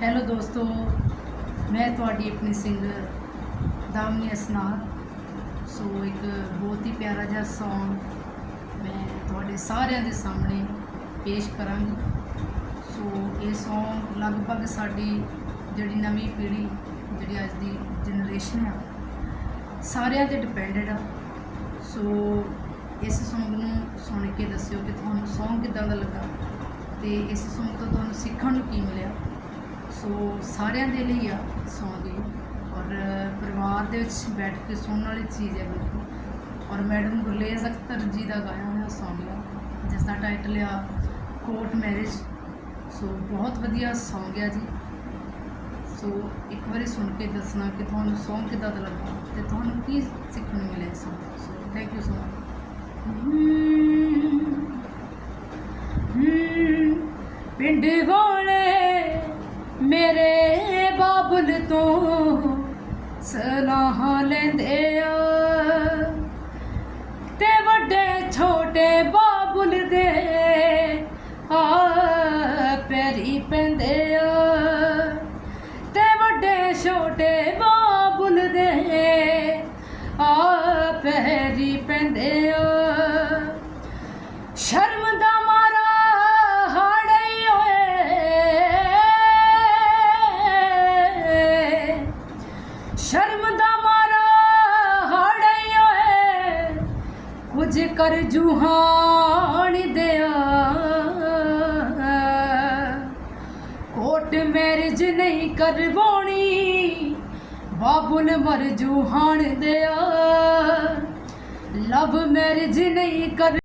Hello ਦੋਸਤੋ, ਮੈਂ ਤੁਹਾਡੀ ਆਪਣੀ ਸਿੰਗਰ ਦਾਮਨੀ ਅਸਨਾਰ ਸੋ ਇੱਕ ਬਹੁਤ ਹੀ ਪਿਆਰਾ ਜਿਹਾ ਸੌਂਗ ਮੈਂ ਤੁਹਾਡੇ ਸਾਰਿਆਂ ਦੇ ਸਾਹਮਣੇ ਪੇਸ਼ ਕਰਾਂਗੀ। ਸੋ ਇਹ ਸੌਂਗ ਲਗਭਗ ਸਾਡੀ ਜਿਹੜੀ ਨਵੀਂ ਪੀੜ੍ਹੀ, ਜਿਹੜੀ ਅੱਜ ਦੀ ਜਨਰੇਸ਼ਨ ਆ, ਸਾਰਿਆਂ ਤੇ ਡਿਪੈਂਡਡ ਆ। ਸੋ ਇਸ ਸੌਂਗ ਨੂੰ ਸੁਣ ਕੇ ਦੱਸਿਓ ਕਿ ਤੁਹਾਨੂੰ ਸੌਂਗ ਕਿੱਦਾਂ ਦਾ ਲੱਗਾ ਤੇ ਇਸ ਸੌਂਗ ਤੋਂ ਤੁਹਾਨੂੰ ਸਿੱਖਣ ਨੂੰ ਕੀ ਮਿਲਿਆ। ਸੋ ਸਾਰਿਆਂ ਦੇ ਲਈ ਆ ਸੌਂਗ ਇਹ ਔਰ ਪਰਿਵਾਰ ਦੇ ਵਿੱਚ ਬੈਠ ਕੇ ਸੁਣਨ ਵਾਲੀ ਚੀਜ਼ ਹੈ ਬਿਲਕੁਲ। ਔਰ ਮੈਡਮ ਗੁਰਲੇਜ਼ ਅਖਤਰ ਜੀ ਦਾ ਗਾਇਆ ਹੋਇਆ Song ਆ ਜਿਸ ਦਾ ਟਾਈਟਲ ਆ ਕੋਰਟ ਮੈਰਿਜ। ਸੋ ਬਹੁਤ ਵਧੀਆ ਸੌਂਗ ਆ ਜੀ। ਸੋ ਇੱਕ ਵਾਰੀ ਸੁਣ ਕੇ ਦੱਸਣਾ ਕਿ ਤੁਹਾਨੂੰ ਸੌਂਗ ਕਿੱਦਾਂ ਦਾ ਲੱਗਾ ਤੇ ਤੁਹਾਨੂੰ ਕੀ ਸਿੱਖਣ ਨੂੰ ਮਿਲਿਆ ਇਸ so thank you so much ਪਿੰਡ ਵਾਲੇ ਮੇਰੇ ਬਾਬਲ ਤੋਂ ਸਲਾਹਾਂ ਲੈਂਦੇ ਆ। ਤੇ ਵੱਡੇ ਛੋਟੇ ਬਾਬੁਲ ਦੇ ਆ ਪੈਰੀ ਪੈਂਦੇ ਆ। ਤੇ ਵੱਡੇ ਛੋਟੇ ਬਾਬੁਲ ਦੇ ਆ ਪੈਰੀ ਪੈਂਦੇ ਆ। ਸ਼ਰਮ ਦਾ ਮਾਰਾ ਹਾੜੇ ਓਏ ਕੁਝ ਕਰ ਜੁਹਾਨ ਦਿਆ। ਕੋਟ ਮੈਰਿਜ ਨਹੀਂ ਕਰਵਾਉਣੀ ਬਾਬੁਲ ਮਰ ਜੁਹਾਨ ਦਿਆ। ਲਵ ਮੈਰਿਜ ਨਹੀਂ ਕਰ